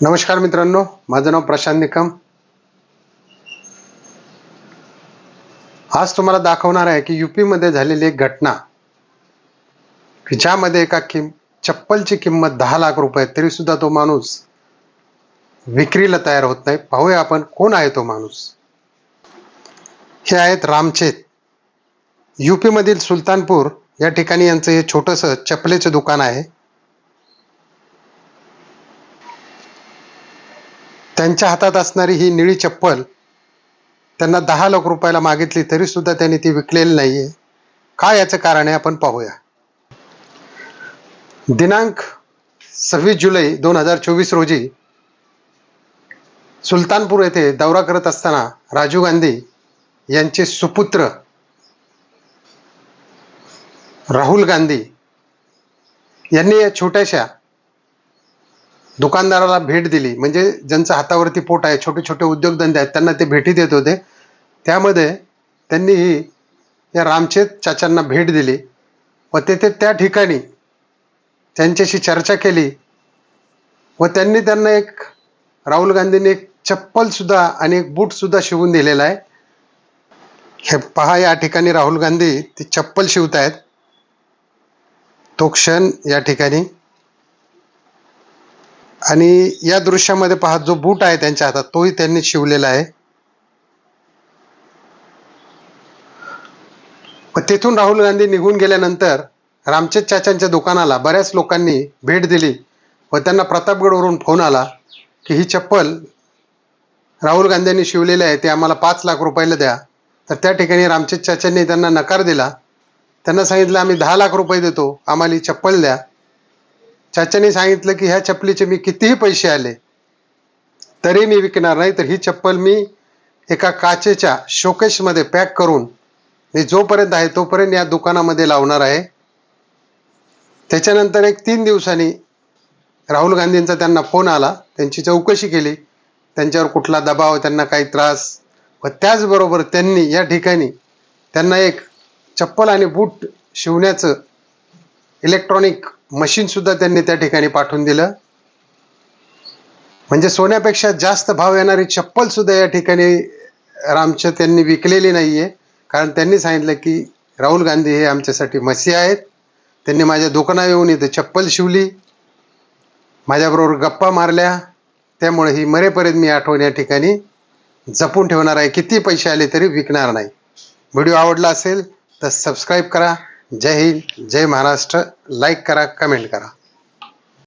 नमस्कार मित्रांनो माझं नाव प्रशांत निकम. आज तुम्हाला दाखवणार आहे की युपी मध्ये झालेली एक घटना की ज्यामध्ये एका किम चप्पलची किंमत दहा लाख रुपये तरी सुद्धा तो माणूस विक्रीला तयार होत नाही. पाहूया आपण कोण आहे तो माणूस. हे आहेत रामचेत. युपी मधील सुलतानपूर या ठिकाणी यांचं हे छोटंसं चपलेचं दुकान आहे. त्यांच्या हातात असणारी ही निळी चप्पल त्यांना दहा लाख रुपयाला मागितली तरी सुद्धा त्यांनी ती विकलेली नाहीये. काय याचं कारण आहे आपण पाहूया. दिनांक सव्वीस जुलै दोन हजार चोवीस रोजी सुलतानपूर येथे दौरा करत असताना राजीव गांधी यांचे सुपुत्र राहुल गांधी यांनी या छोट्याशा दुकानदाराला भेट दिली. म्हणजे ज्यांचं हातावरती पोट आहे छोटे छोटे उद्योगधंदे आहेत त्यांना ते भेटी देत होते. त्यामध्ये त्यांनी ही या रामचेत चाचांना भेट दिली. व तेथे त्या ठिकाणी त्यांच्याशी चर्चा केली. व त्यांनी त्यांना एक राहुल गांधींनी एक चप्पलसुद्धा आणि एक बूटसुद्धा शिवून दिलेला आहे. हे पहा या ठिकाणी राहुल गांधी ती चप्पल शिवत आहेत तो क्षण या ठिकाणी आणि या दृश्यामध्ये पहा जो बूट आहे त्यांच्या हातात तोही त्यांनी शिवलेला आहे. तेथून राहुल गांधी निघून गेल्यानंतर रामचंद चाचांच्या दुकानाला बऱ्याच लोकांनी भेट दिली व त्यांना प्रतापगडवरून फोन आला की ही चप्पल राहुल गांधींनी शिवलेली आहे ते आम्हाला पाच लाख रुपयाला द्या. तर त्या ठिकाणी रामचंद चाचांनी त्यांना नकार दिला. त्यांना सांगितलं आम्ही दहा लाख रुपये देतो आम्हाला ही चप्पल द्या. चाचाने सांगितलं की ह्या चप्पलीचे मी कितीही पैसे आले तरी मी विकणार नाही तर ही चप्पल मी एका काचेच्या शोकेशमध्ये पॅक करून मी जोपर्यंत आहे तोपर्यंत या दुकानामध्ये लावणार आहे. त्याच्यानंतर एक तीन दिवसांनी राहुल गांधींचा त्यांना फोन आला त्यांची चौकशी केली त्यांच्यावर कुठला दबाव त्यांना काही त्रास. व त्याचबरोबर त्यांनी या ठिकाणी त्यांना एक चप्पल आणि बूट शिवण्याचं इलेक्ट्रॉनिक मशीन सुद्धा त्यांनी त्या ठिकाणी पाठवून दिलं. म्हणजे सोन्यापेक्षा जास्त भाव येणारी चप्पल सुद्धा या ठिकाणी रामच्या त्यांनी विकलेली नाहीये. कारण त्यांनी सांगितलं की राहुल गांधी हे आमच्यासाठी मसी आहेत. त्यांनी माझ्या दुकानावर येऊन इथं चप्पल शिवली. माझ्याबरोबर गप्पा मारल्या. त्यामुळे ही मरेपर्यंत मी आठवण या ठिकाणी जपून ठेवणार आहे. किती पैसे आले तरी विकणार नाही. व्हिडिओ आवडला असेल तर सबस्क्राईब करा. जय हिंद जय महाराष्ट्र. लाईक करा कमेंट करा.